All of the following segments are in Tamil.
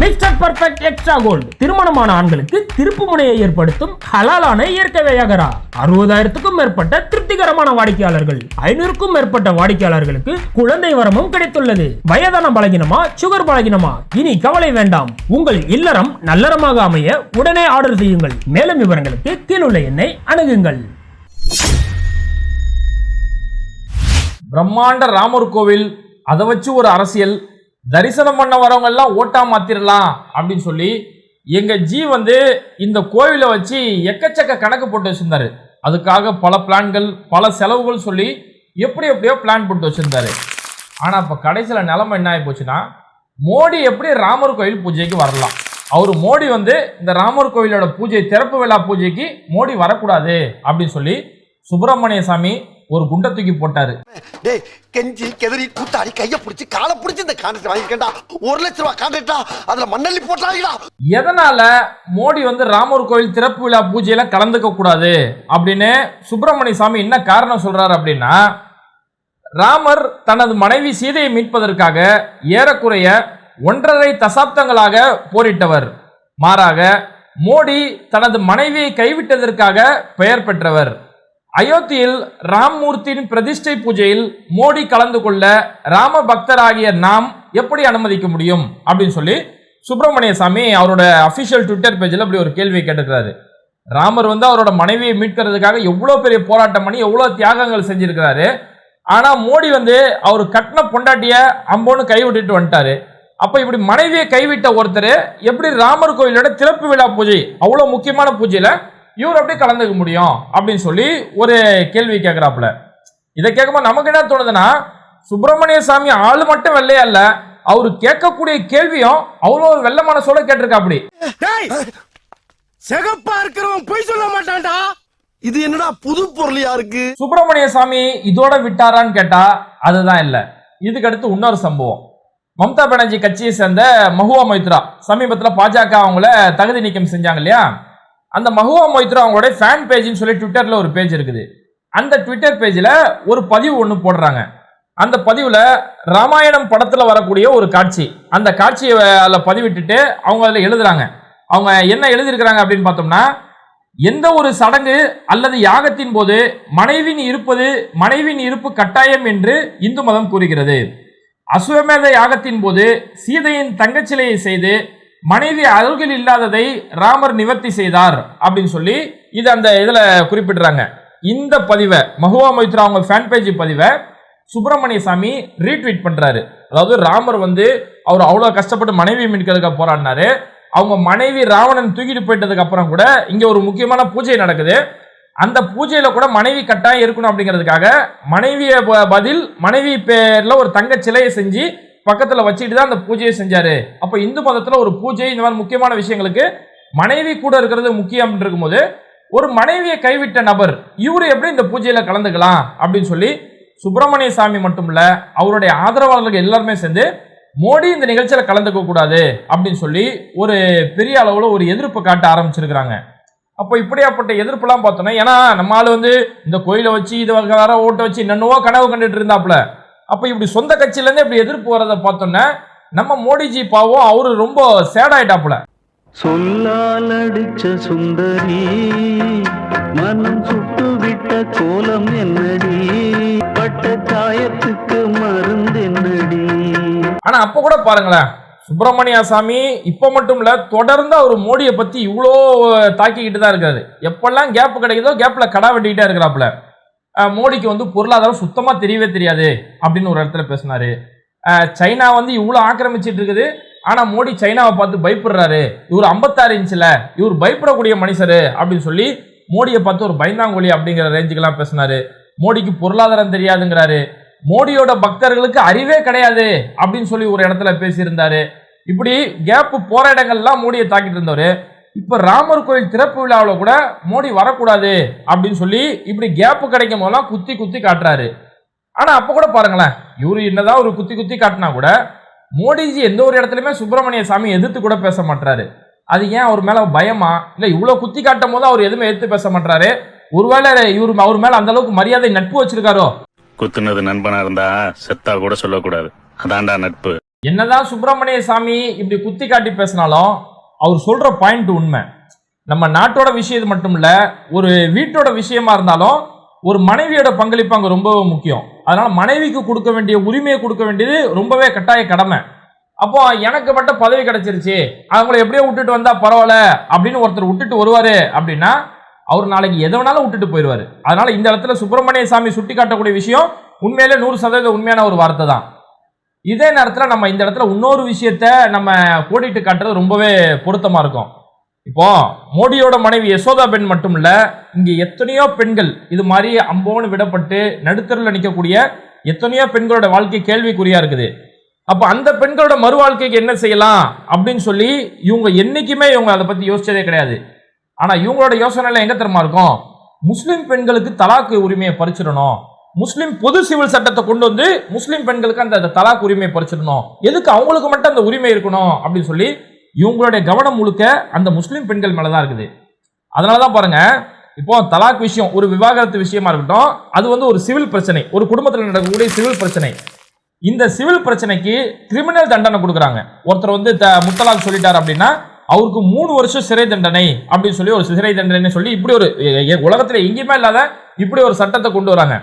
மிஸ்டர் பர்ஃபெக்ட் எக்ஸ்ட்ரா கோல்டு திருமணமான ஆண்களுக்கு திருப்பு முனையை ஏற்படுத்தும் ஹலாலான இயற்கை வையகரா. அறுபதாயிரத்துக்கும் மேற்பட்ட திருப்திகரமான வாடிக்கையாளர்கள். ஐநூறுக்கும் மேற்பட்ட வாடிக்கையாளர்களுக்கு குழந்தை வரமும் கிடைத்துள்ளது. வயதான பலகினமா சுகர் பலகினமா? இனி கவலை வேண்டாம். உங்கள் இல்லறம் நல்லறமாக அமைய உடனே ஆர்டர் செய்யுங்கள். மேலும் விவரங்களுக்கு கீழுள்ள எண்ணை அணுகுங்கள். பிரம்மாண்ட ராமர் கோவில் அதை வச்சு ஒரு அரசியல். தரிசனம் பண்ண வரவங்க எல்லாம் ஓட்டா மாத்திரலாம் அப்படின்னு சொல்லி எங்க ஜி வந்து இந்த கோவிலை வச்சு எக்கச்சக்க கணக்கு போட்டு வச்சிருந்தாரு. அதுக்காக பல பிளான்கள் பல செலவுகள் சொல்லி எப்படி எப்படியோ பிளான் போட்டு வச்சிருந்தாரு. ஆனா இப்ப கடைசியில நிலைமை என்ன ஆகி போச்சுன்னா மோடி எப்படி ராமர் கோவில் பூஜைக்கு வரலாம்? அவர் மோடி வந்து இந்த ராமர் கோவிலோட பூஜை திறப்பு விழா பூஜைக்கு மோடி வரக்கூடாது அப்படின்னு சொல்லி சுப்பிரமணிய சாமி ஒரு குண்டை தூக்கி போட்டாரு. டேய் கெஞ்சி கெதறி கூத்தாடி கைய பிடிச்சி காலை பிடிச்சி இந்த கான்ட்ராக்ட் வாங்கிக்கண்டா ஒரு லட்ச ரூபாய் கான்ட்ராக்டா அதுல மண்ணள்ளி போட்டாங்கடா. எதனால மோடி வந்து ராமர் கோவில் திறப்பு விழா பூஜையில கலந்துக்க கூடாது? அப்படின்னு சுப்பிரமணிய சாமி என்ன காரணம் சொல்றாரு அப்படின்னா ராமர் தனது மனைவி சீதையை மீட்பதற்காக ஏறக்குறைய ஒன்றரை தசாப்தங்களாக போரிட்டவர். மாறாக மோடி தனது மனைவியை கைவிட்டதற்காக பெயர் பெற்றவர். அயோத்தியில் ராம்மூர்த்தியின் பிரதிஷ்டை பூஜையில் மோடி கலந்து கொள்ள ராம பக்தராகிய நாம் எப்படி அனுமதிக்க முடியும்? அப்படின்னு சொல்லி சுப்பிரமணிய சாமி அவரோட அபிஷியல் ட்விட்டர் பேஜில் அப்படி ஒரு கேள்வியை கேட்டுக்கிறாரு ராமர் வந்து அவரோட மனைவியை மீட்கிறதுக்காக எவ்வளோ பெரிய போராட்டம் பண்ணி எவ்வளோ தியாகங்கள் செஞ்சிருக்கிறாரு. ஆனால் மோடி வந்து அவர் கட்டின பொண்டாட்டிய அம்போன்னு கைவிட்டுட்டு வந்துட்டாரு. அப்போ இப்படி மனைவியை கைவிட்ட ஒருத்தர் எப்படி ராமர் கோயிலோட திறப்பு விழா பூஜை அவ்வளோ முக்கியமான பூஜையில் இவர் எப்படி கலந்துக்க முடியும் அப்படின்னு சொல்லி ஒரு கேள்வி கேட்குறாப்புல இதை கேட்கும்போது நமக்கு என்ன தோணுதுன்னா சுப்பிரமணிய சாமி ஆளு மட்டும் வெள்ளையா இல்ல அவரு கேட்கக்கூடிய கேள்வியும் அவ்வளோ ஒரு வெள்ள மனசோட கேட்டிருக்காப்படி. சிகப்பா இருக்கிறவன் பொய் சொல்ல மாட்டான்டா! இது என்னடா புது பொருளியா இருக்கு? சுப்பிரமணிய சாமி இதோட விட்டாரான்னு கேட்டா அதுதான் இல்ல. இதுக்கு அடுத்து இன்னொரு சம்பவம். மம்தா பானர்ஜி கட்சியை சேர்ந்த மஹுவா மொய்த்ரா சமீபத்தில் பாஜக அவங்கள தகுதி நீக்கம் செஞ்சாங்க இல்லையா? அந்த மஹுவா மொய்த்ரா அவங்களுடைய ஃபேன் பேஜ்னு சொல்லி ட்விட்டரில் ஒரு பேஜ் இருக்குது. அந்த ட்விட்டர் பேஜில் ஒரு பதிவு ஒன்று போடுறாங்க. அந்த பதிவில் ராமாயணம் படத்தில் வரக்கூடிய ஒரு காட்சி. அந்த காட்சியை அதில் பதிவிட்டுட்டு அவங்க அதில் எழுதுறாங்க. அவங்க என்ன எழுதியிருக்கிறாங்க அப்படின்னு பார்த்தோம்னா எந்த ஒரு சடங்கு அல்லது யாகத்தின் போது மனைவின் இருப்பது மனைவின் இருப்பு கட்டாயம் என்று இந்து மதம் கூறுகிறது. அசுவமேத யாகத்தின் போது சீதையின் தங்கச்சிலையை செய்து மனைவி அருகில் இல்லாததை ராமர் நிவர்த்தி செய்தார் அப்படின்னு சொல்லி இது அந்த இதில் குறிப்பிடுறாங்க. இந்த பதிவை மகுவா மைத்ரா அவங்க ஃபேன் பேஜ் பதிவை சுப்பிரமணிய சாமி ரீட்வீட் பண்ணுறாரு அதாவது ராமர் வந்து அவர் அவ்வளோ கஷ்டப்பட்டு மனைவி மீட்கிறதுக்காக போராடினாரு. அவங்க மனைவி ராவணன் தூக்கிட்டு போயிட்டதுக்கு அப்புறம் கூட இங்கே ஒரு முக்கியமான பூஜை நடக்குது. அந்த பூஜையில் கூட மனைவி கட்டாயம் இருக்கணும் அப்படிங்கிறதுக்காக மனைவியை ப- பதில் மனைவி பேரில் ஒரு தங்க சிலையை செஞ்சு பக்கத்தில் வச்சுட்டு தான் அந்த பூஜையை செஞ்சார். அப்போ இந்து மதத்தில் ஒரு பூஜை இந்த மாதிரி முக்கியமான விஷயங்களுக்கு மனைவி கூட இருக்கிறது முக்கியம் இருக்கும்போது ஒரு மனைவியை கைவிட்ட நபர் இவரு எப்படி இந்த பூஜையில் கலந்துக்கலாம் அப்படின்னு சொல்லி சுப்பிரமணிய சாமி மட்டும் இல்லை அவருடைய ஆதரவாளர்கள் எல்லாருமே சேர்ந்து மோடி இந்த நிகழ்ச்சியில் கலந்துக்க கூடாது அப்படின்னு சொல்லி ஒரு பெரிய அளவில் ஒரு எதிர்ப்பு காட்ட ஆரம்பிச்சிருக்கிறாங்க. அப்போ இப்படியாப்பட்ட எதிர்ப்புலாம் பார்த்தோன்னா ஏன்னா நம்ம ஆள் வந்து இந்த கோயிலை வச்சு இது வேற ஓட்டை வச்சு என்னென்னவோ கனவு கண்டுட்டு இருந்தாப்புல. அப்போ இப்படி சொந்த கட்சியிலேருந்து இப்படி எதிர்ப்பு வரதை பார்த்தோன்னே நம்ம மோடிஜி பாவம் அவரு ரொம்ப சேட் ஆயிட்டாப்புல. சொல்லால் அடிச்ச சுந்தரி மனம் சுட்டு விட்ட கோலம் என்னடி? பட்ட காயத்துக்கு மருந்து என்னடி? ஆனா அப்போ கூட பாருங்களேன் சுப்பிரமணிய சாமி இப்போ மட்டும் இல்ல தொடர்ந்து அவர் மோடியை பத்தி இவ்வளோ தாக்கிக்கிட்டு தான் இருக்காரு. எப்பெல்லாம் கேப் கிடைக்குதோ கேப்ல கடா வெட்டிக்கிட்டே இருக்கிறாப்புல. மோடிக்கு வந்து பொருளாதாரம் சுத்தமாக தெரியவே தெரியாது அப்படின்னு ஒரு இடத்துல பேசினாரு. சைனா வந்து இவ்வளோ ஆக்கிரமிச்சிட்டு இருக்குது. ஆனால் மோடி சைனாவை பார்த்து பயப்படுறாரு. இவர் ஐம்பத்தாறு இன்ச்சில் இவர் பயப்படக்கூடிய மனுஷர் அப்படின்னு சொல்லி மோடியை பார்த்து ஒரு பயந்தாங்கோலி அப்படிங்கிற ரேஞ்சுக்கெல்லாம் பேசினாரு. மோடிக்கு பொருளாதாரம் தெரியாதுங்கிறாரு. மோடியோட பக்தர்களுக்கு அறிவே கிடையாது அப்படின்னு சொல்லி ஒரு இடத்துல பேசியிருந்தாரு. இப்படி கேப்பு போராட்டங்கள்லாம் இடங்கள்லாம் மோடியை தாக்கிட்டு இருந்தவர். இப்ப ராமர் கோயில் திறப்பு விழாவில் கூட மோடி வரக்கூடாது அப்படின்னு சொல்லி இப்படி கேப் கிடைக்கும் போதெல்லாம் குத்தி குத்தி காட்டுறாரு. ஆனா அப்ப கூட பாருங்களேன் இவரு என்னதான் ஒரு குத்தி குத்தி காட்டினா கூட மோடிஜி எந்த ஒரு இடத்துலயுமே சுப்பிரமணிய சாமி எதிர்த்து கூட பேச மாட்டாரு அது ஏன் அவர் மேல பயமா? இல்ல இவ்வளவு குத்தி காட்டும் போது அவர் எதுவுமே எதிர்த்து பேச மாட்டாரு ஒருவேளை இவர் அவர் மேல அந்த அளவுக்கு மரியாதை நட்பு வச்சிருக்காரோ? குத்துனது நண்பனா இருந்தா செத்தா கூட சொல்லக்கூடாது. அதான்டா நட்பு. என்னதான் சுப்பிரமணிய சாமி இப்படி குத்தி காட்டி பேசினாலும் அவர் சொல்கிற பாயிண்ட் உண்மை. நம்ம நாட்டோட விஷயம் மட்டும் இல்லை ஒரு வீட்டோட விஷயமா இருந்தாலும் ஒரு மனைவியோட பங்களிப்பு அங்கே ரொம்ப முக்கியம். அதனால் மனைவிக்கு கொடுக்க வேண்டிய உரிமையை கொடுக்க வேண்டியது ரொம்பவே கட்டாய கடமை. அப்போ எனக்கு மட்டும் பதவி கிடைச்சிருச்சு. அவங்கள எப்படியோ விட்டுட்டு வந்தால் பரவாயில்ல அப்படின்னு ஒருத்தர் விட்டுட்டு வருவார் அப்படின்னா அவர் நாளைக்கு எதை வேணாலும் விட்டுட்டு போயிடுவார். அதனால் இந்த இடத்துல சுப்பிரமணிய சாமி சுட்டி காட்டக்கூடிய விஷயம் உண்மையிலே நூறு சதவீத உண்மையான ஒரு வார்த்தை தான். இதே நேரத்தில் நம்ம இந்த இடத்துல இன்னொரு விஷயத்த நம்ம கோடிட்டு காட்டுறது ரொம்பவே பொருத்தமாக இருக்கும். இப்போ மோடியோட மனைவி யசோதா பெண் மட்டும் இல்லை இங்கே எத்தனையோ பெண்கள் இது மாதிரி அம்போன்னு விடப்பட்டு நடுத்தரில் நிற்கக்கூடிய எத்தனையோ பெண்களோட வாழ்க்கை கேள்விக்குறியா இருக்குது. அப்போ அந்த பெண்களோட மறுவாழ்க்கைக்கு என்ன செய்யலாம் அப்படின்னு சொல்லி இவங்க என்றைக்குமே இவங்க அதை பற்றி யோசிச்சதே கிடையாது. ஆனால் இவங்களோட யோசனைலாம் எங்க தெரியுமா இருக்கும்? முஸ்லீம் பெண்களுக்கு தலாக்கு உரிமையை பறிச்சிடணும். முஸ்லீம் பொது சிவில் சட்டத்தை கொண்டு வந்து முஸ்லீம் பெண்களுக்கு அந்த தலாக் உரிமை பறிச்சிடணும். எதுக்கு அவங்களுக்கு மட்டும் அந்த உரிமை இருக்கணும் அப்படின்னு சொல்லி இவங்களுடைய கவனம் முழுக்க அந்த முஸ்லீம் பெண்கள் மேலே தான் இருக்குது. அதனால தான் பாருங்க இப்போ தலாக் விஷயம் ஒரு விவாகரத்து விஷயமா இருக்கட்டும் அது வந்து ஒரு சிவில் பிரச்சனை. ஒரு குடும்பத்தில் நடக்கக்கூடிய சிவில் பிரச்சனை. இந்த சிவில் பிரச்சனைக்கு கிரிமினல் தண்டனை கொடுக்குறாங்க. ஒருத்தர் வந்து த- முத்தலாக் சொல்லிட்டார் அப்படின்னா அவருக்கு மூணு வருஷம் சிறை தண்டனை அப்படின்னு சொல்லி ஒரு சிறை தண்டனை சொல்லி இப்படி ஒரு எ- எங்கேயுமே இல்லாத இப்படி ஒரு சட்டத்தை கொண்டு வராங்க.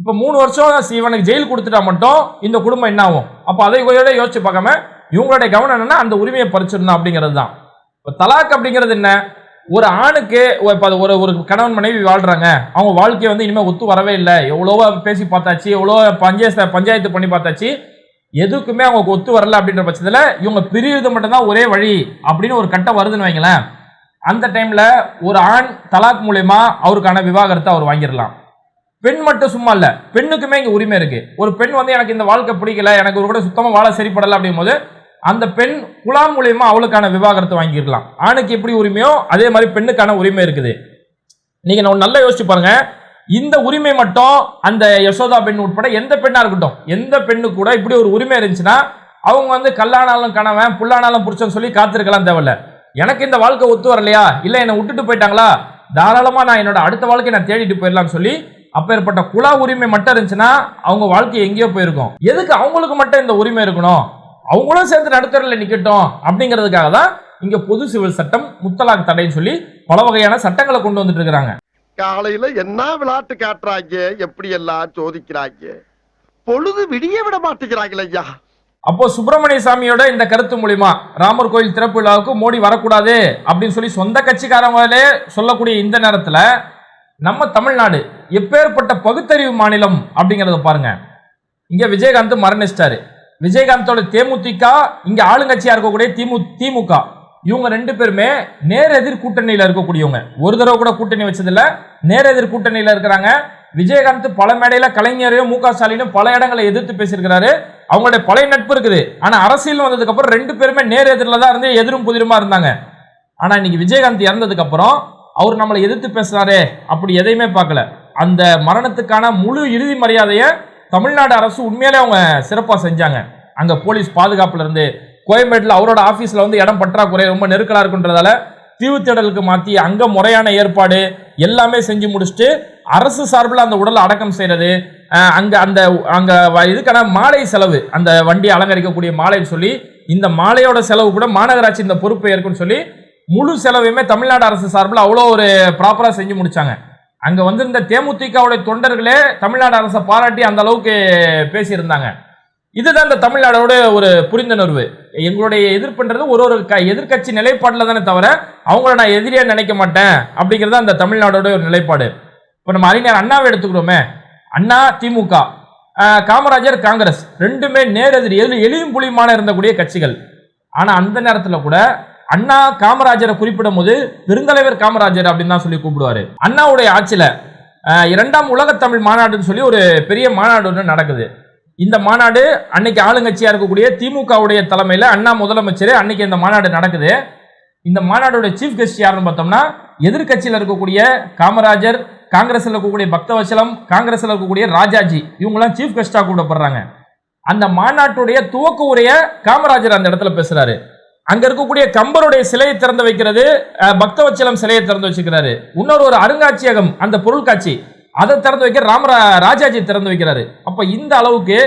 இப்போ மூணு வருஷம் இவனுக்கு ஜெயில் கொடுத்துட்டா மட்டும் இந்த குடும்பம் என்ன ஆகும்? அப்போ அதை கூட யோசிச்சு பார்க்காம இவங்களுடைய கவனம் என்னன்னா அந்த உரிமையை பறிச்சிடணும் அப்படிங்கிறது தான் இப்போ தலாக் அப்படிங்கிறது என்ன? ஒரு ஆணுக்கு இப்போ அது ஒரு ஒரு கணவன் மனைவி வாழ்கிறாங்க அவங்க வாழ்க்கையை வந்து இனிமேல் ஒத்து வரவே இல்லை. எவ்வளோவா பேசி பார்த்தாச்சு எவ்வளோ பஞ்சாயத்து பஞ்சாயத்து பண்ணி பார்த்தாச்சு. எதுக்குமே அவங்க ஒத்து வரல அப்படின்ற பட்சத்தில் இவங்க பிரியுறது மட்டும்தான் ஒரே வழி அப்படின்னு ஒரு கட்டம் வருதுன்னு வைங்களேன். அந்த டைமில் ஒரு ஆண் தலாக் மூலயமா அவருக்கான விவாகரத்தை அவர் வாங்கிடலாம். பெண் மட்டும் சும்மா இல்ல. பெண்ணுக்குமே இங்க உரிமை இருக்கு. ஒரு பெண் வந்து எனக்கு இந்த வாழ்க்கை பிடிக்கல எனக்கு ஒரு கூட சுத்தமா வாழ சரிப்படல அப்படிங்கும் போது அந்த பெண் குலாம் மூலியமா அவளுக்கான விவாகரத்தை வாங்கிக்கலாம் ஆணுக்கு எப்படி உரிமையோ அதே மாதிரி பெண்ணுக்கான உரிமை இருக்குது. நீங்க நான் நல்லா யோசிச்சு பாருங்க. இந்த உரிமை மட்டும் அந்த யசோதா பெண் உட்பட எந்த பெண்ணா இருக்கட்டும் எந்த பெண்ணு கூட இப்படி ஒரு உரிமை இருந்துச்சுன்னா அவங்க வந்து கல்லானாலும் கணவன் புல்லானாலும் புருஷன் சொல்லி காத்திருக்கலாம் தேவையில்ல. எனக்கு இந்த வாழ்க்கை ஒத்து வரலையா? இல்ல என்னை விட்டுட்டு போயிட்டாங்களா? தாராளமா நான் என்னோட அடுத்த வாழ்க்கையை நான் தேடிட்டு போயிடலாம்னு சொல்லி அப்பேற்பட்ட குலா உரிமை மட்டும் இருந்துச்சுன்னா அவங்க வாழ்க்கை எங்கேயோ போயிருக்கும். எதுக்கு அவங்களுக்கு மட்டும் இந்த உரிமை இருக்கணும்? அவங்களும் சேர்ந்து நடுத்தரில் நிக்கட்டும் அப்படிங்கிறதுக்காக தான் இங்க பொது சிவில் சட்டம் முத்தலாக் தடைன்னு சொல்லி பல வகையான சட்டங்களை கொண்டு வந்துட்டு இருக்கிறாங்க. காலையில என்ன விளையாட்டு காட்டுறாங்க? எப்படி எல்லாம் சோதிக்கிறாங்க? பொழுது விடிய விட மாட்டேங்கிறாங்களே ஐயா. அப்போ சுப்பிரமணிய சாமியோட இந்த கருத்து மூலியமா ராமர் கோயில் திறப்பு விழாவுக்கு மோடி வரக்கூடாது அப்படின்னு சொல்லி சொந்த கட்சிக்காரங்களே சொல்லக்கூடிய இந்த நேரத்துல நம்ம தமிழ்நாடு எப்பேற்பட்ட பகுத்தறிவு மாநிலம் அப்படிங்கிறத பாருங்க. இங்க விஜயகாந்த் மரணிச்சிட்டாரு. விஜயகாந்தோட தேமுதிக இங்க ஆளுங்கட்சியா இருக்கக்கூடிய திமு திமுக. இவங்க ரெண்டு பேருமே நேர் எதிர் கூட்டணியில இருக்கக்கூடியவங்க. ஒரு தடவை கூட கூட்டணி வச்சதில்ல. நேர் எதிர் கூட்டணியில இருக்கிறாங்க. விஜயகாந்த் பல மேடையில கலைஞரையும் மு க ஸ்டாலினும் பல இடங்களை எதிர்த்து பேசியிருக்கிறாரு. அவங்களுடைய பழைய நட்பு இருக்குது. ஆனா அரசியல் வந்ததுக்கு அப்புறம் ரெண்டு பேருமே நேர் எதிரில் தான் இருந்து எதிரும் புதிருமா இருந்தாங்க. ஆனா இன்னைக்கு விஜயகாந்த் இறந்ததுக்கு அப்புறம் அவர் நம்மளை எதிர்த்து பேசுகிறாரே அப்படி எதையுமே பார்க்கல. அந்த மரணத்துக்கான முழு இறுதி மரியாதையை தமிழ்நாடு அரசு உண்மையிலே அவங்க சிறப்பாக செஞ்சாங்க. அங்கே போலீஸ் பாதுகாப்புலேருந்து கோயம்பேட்டில் அவரோட ஆஃபீஸில் வந்து இடம் பற்றாக்குறை ரொம்ப நெருக்கலாக இருக்குன்றதால தீவு தேடலுக்கு மாற்றி அங்கே முறையான ஏற்பாடு எல்லாமே செஞ்சு முடிச்சுட்டு அரசு சார்பில் அந்த உடலை அடக்கம் செய்கிறது அங்கே அந்த அங்கே இதுக்கான மாலை செலவு அந்த வண்டி அலங்கரிக்கக்கூடிய மாலைன்னு சொல்லி இந்த மாலையோட செலவு கூட மாநகராட்சி இந்த பொறுப்பை ஏற்குன்னு சொல்லி முழு செலவையுமே தமிழ்நாடு அரசு சார்பில் அவ்வளோ ஒரு ப்ராப்பராக செஞ்சு முடித்தாங்க அங்கே வந்திருந்த தேமுதிகவுடைய தொண்டர்களே தமிழ்நாடு அரசை பாராட்டி அந்த அளவுக்கு பேசியிருந்தாங்க. இதுதான் இந்த தமிழ்நாடோட ஒரு புரிந்துணர்வு. எங்களுடைய எதிர்ப்புன்றது ஒரு ஒரு க எதிர்க்கட்சி நிலைப்பாட்டில் தானே தவிர அவங்கள நான் எதிரியாக நினைக்க மாட்டேன் அப்படிங்கிறது அந்த தமிழ்நாடோட ஒரு நிலைப்பாடு. இப்போ நம்ம அறிஞர் அண்ணாவை எடுத்துக்கிறோமே அண்ணா திமுக காமராஜர் காங்கிரஸ். ரெண்டுமே நேரெதிரி எது எளியும் புலியுமான இருந்தக்கூடிய கட்சிகள். ஆனால் அந்த நேரத்தில் கூட அண்ணா காமராஜரை குறிப்பிடும் போது பெருந்தலைவர் காமராஜர் அப்படின்னு தான் சொல்லி கூப்பிடுவாரு. அண்ணாவுடைய ஆட்சியில இரண்டாம் உலக தமிழ் மாநாடுன்னு சொல்லி ஒரு பெரிய மாநாடு ஒன்று நடக்குது. இந்த மாநாடு அன்னைக்கு ஆளுங்கட்சியா இருக்கக்கூடிய திமுகவுடைய தலைமையில அண்ணா முதலமைச்சர் அன்னைக்கு இந்த மாநாடு நடக்குது. இந்த மாநாடோட சீஃப் கெஸ்ட் யாருன்னு பார்த்தோம்னா எதிர்க்கட்சியில் இருக்கக்கூடிய காமராஜர் காங்கிரஸில் இருக்கக்கூடிய பக்தவச்சலம் காங்கிரஸில் இருக்கக்கூடிய ராஜாஜி இவங்கெல்லாம் சீஃப் கெஸ்ட்டா கூட போடுறாங்க அந்த மாநாட்டுடைய துவக்க உரைய காமராஜர் அந்த இடத்துல பேசுறாரு. அங்க இருக்கக்கூடிய கம்பருடைய சிலையை திறந்து வைக்கிறது பக்தவச்சலம் சிலையை திறந்து வச்சுக்கிறாரு. இன்னொரு ஒரு அருங்காட்சியகம் அந்த பொருள் காட்சி அதை திறந்து வைக்க ராமரா ராஜாஜி திறந்து வைக்கிறாரு. அப்ப இந்த அளவுக்கு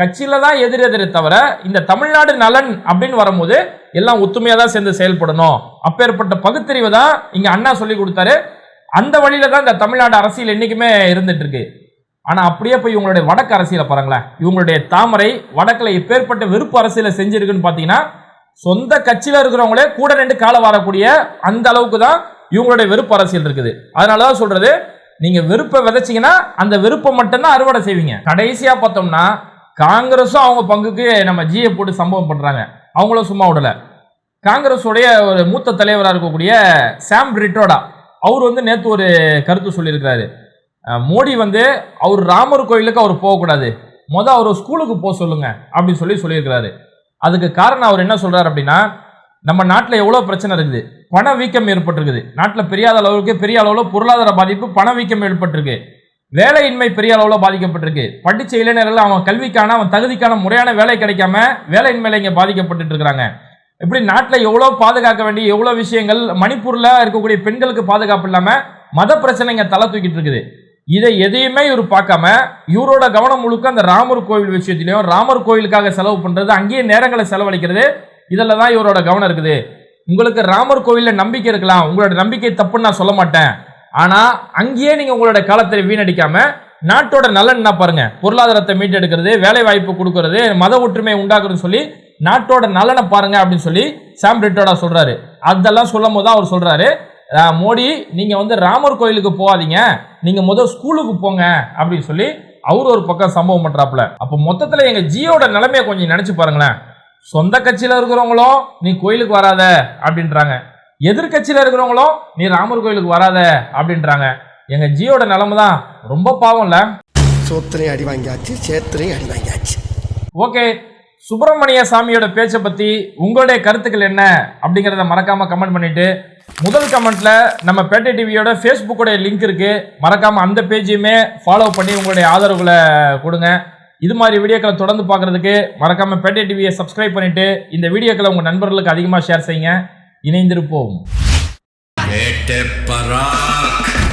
கட்சியில தான் எதிர் எதிரே தவிர இந்த தமிழ்நாடு நலன் அப்படின்னு வரும்போது எல்லாம் ஒத்துமையா தான் சேர்ந்து செயல்படணும். அப்பேற்பட்ட பகுத்தறிவை தான் இங்க அண்ணா சொல்லி கொடுத்தாரு. அந்த வழியில தான் இந்த தமிழ்நாடு அரசியல் என்னைக்குமே இருந்துட்டு இருக்கு. ஆனா அப்படியே போய் இவங்களுடைய வடக்கு அரசியலை பாருங்களேன். இவங்களுடைய தாமரை வடக்குல எப்பேற்பட்ட வெறுப்பு அரசியலை செஞ்சிருக்குன்னு பாத்தீங்கன்னா சொந்த கட்சியில் இருக்கிறவங்களே கூட ரெண்டு காலம் வரக்கூடிய அந்த அளவுக்கு தான் இவங்களுடைய வெறுப்பு அரசியல் இருக்குது. அதனால தான் சொல்றது நீங்க வெறுப்பை விதைச்சிங்கன்னா அந்த வெறுப்பை மட்டும்தான் அறுவடை செய்வீங்க. கடைசியா பார்த்தோம்னா காங்கிரஸும் அவங்க பங்குக்கு நம்ம ஜிஏ போட்டு சம்பவம் பண்றாங்க. அவங்களும் சும்மா விடல. காங்கிரஸுடைய ஒரு மூத்த தலைவராக இருக்கக்கூடிய சாம் ரிட்டோடா அவர் வந்து நேற்று ஒரு கருத்து சொல்லியிருக்கிறாரு. மோடி வந்து அவர் ராமர் கோயிலுக்கு அவர் போகக்கூடாது. மொதல் அவர் ஸ்கூலுக்கு போக சொல்லுங்க அப்படின்னு சொல்லி சொல்லியிருக்கிறாரு. அதுக்கு காரணம் அவர் என்ன சொல்றாரு அப்படின்னா நம்ம நாட்டில் எவ்வளோ பிரச்சனை இருக்குது? பண வீக்கம் ஏற்பட்டிருக்குது. நாட்டில் பெரிய அளவுக்கு பெரிய அளவில் பொருளாதார பாதிப்பு பண வீக்கம் ஏற்பட்டிருக்கு. வேலையின்மை பெரிய அளவில் பாதிக்கப்பட்டிருக்கு. படிச்ச இளைஞர்கள் அவன் கல்விக்கான அவன் தகுதிக்கான முறையான வேலை கிடைக்காம வேலையின்மையில இங்கே பாதிக்கப்பட்டு இருக்கிறாங்க. இப்படி நாட்டில் எவ்வளோ பாதுகாக்க வேண்டிய எவ்வளோ விஷயங்கள் மணிப்பூரில் இருக்கக்கூடிய பெண்களுக்கு பாதுகாப்பு இல்லாமல் மத பிரச்சனை இங்கே தலை தூக்கிட்டு இருக்குது. இதை எதையுமே இவர் பார்க்காம இவரோட கவனம் முழுக்க அந்த ராமர் கோவில் விஷயத்திலையும் ராமர் கோவிலுக்காக செலவு பண்ணுறது அங்கேயே நேரங்களை செலவழிக்கிறது இதில் தான் இவரோட கவனம் இருக்குது. உங்களுக்கு ராமர் கோவிலில் நம்பிக்கை இருக்கலாம் உங்களோட நம்பிக்கை தப்புன்னு நான் சொல்ல மாட்டேன். ஆனால் அங்கேயே நீங்கள் உங்களோட காலத்தை வீணடிக்காம நாட்டோட நலன் என்ன பாருங்க பொருளாதாரத்தை மீட்டெடுக்கிறது வேலை வாய்ப்பு கொடுக்கறது மத ஒற்றுமை உண்டாக்குறதுன்னு சொல்லி நாட்டோட நலனை பாருங்க அப்படின்னு சொல்லி சாம் பிரிட்டோடா சொல்றாரு. அதெல்லாம் சொல்லும் போது தான் அவர் சொல்றாரு. மோடி நீங்க வந்து ராமர் கோயிலுக்கு போகாதீங்க. நீங்க முதல் ஸ்கூலுக்கு போங்க அப்படின்னு சொல்லி அவர் ஒரு பக்கம் சம்பவம் பண்றாப்புல. அப்போ மொத்தத்துல எங்க ஜியோட நிலைமையை கொஞ்சம் நினைச்சு பாருங்களேன். சொந்த கட்சியில இருக்கிறவங்களும் நீ கோயிலுக்கு வராத அப்படின்றாங்க. எதிர்கட்சியில இருக்கிறவங்களும் நீ ராமர் கோயிலுக்கு வராத அப்படின்றாங்க. எங்க ஜியோட நிலைமை தான் ரொம்ப பாவம்ல. சோத்திரையும் அடி வாங்கியாச்சு சேத்திரையும் அடி வாங்கியாச்சு. ஓகே சுப்பிரமணிய சாமியோட பேச்சை பத்தி உங்களுடைய கருத்துக்கள் என்ன அப்படிங்கிறத மறக்காம கமெண்ட் பண்ணிட்டு முதல் கமெண்ட்ல நம்ம பேட்டை டிவியோட ஃபேஸ்புக்கோட லிங்க் இருக்கு. மறக்காம அந்த பேஜையுமே ஃபாலோ பண்ணி உங்களுடைய ஆதரவுகளை கொடுங்க. இது மாதிரி வீடியோக்களை தொடர்ந்து பார்க்கறதுக்கு மறக்காம பேட்டை டிவியை சப்ஸ்கிரைப் பண்ணிட்டு இந்த வீடியோக்களை உங்க நண்பர்களுக்கு அதிகமாக ஷேர் செய்யுங்க. இணைந்திருப்போம். பராக்.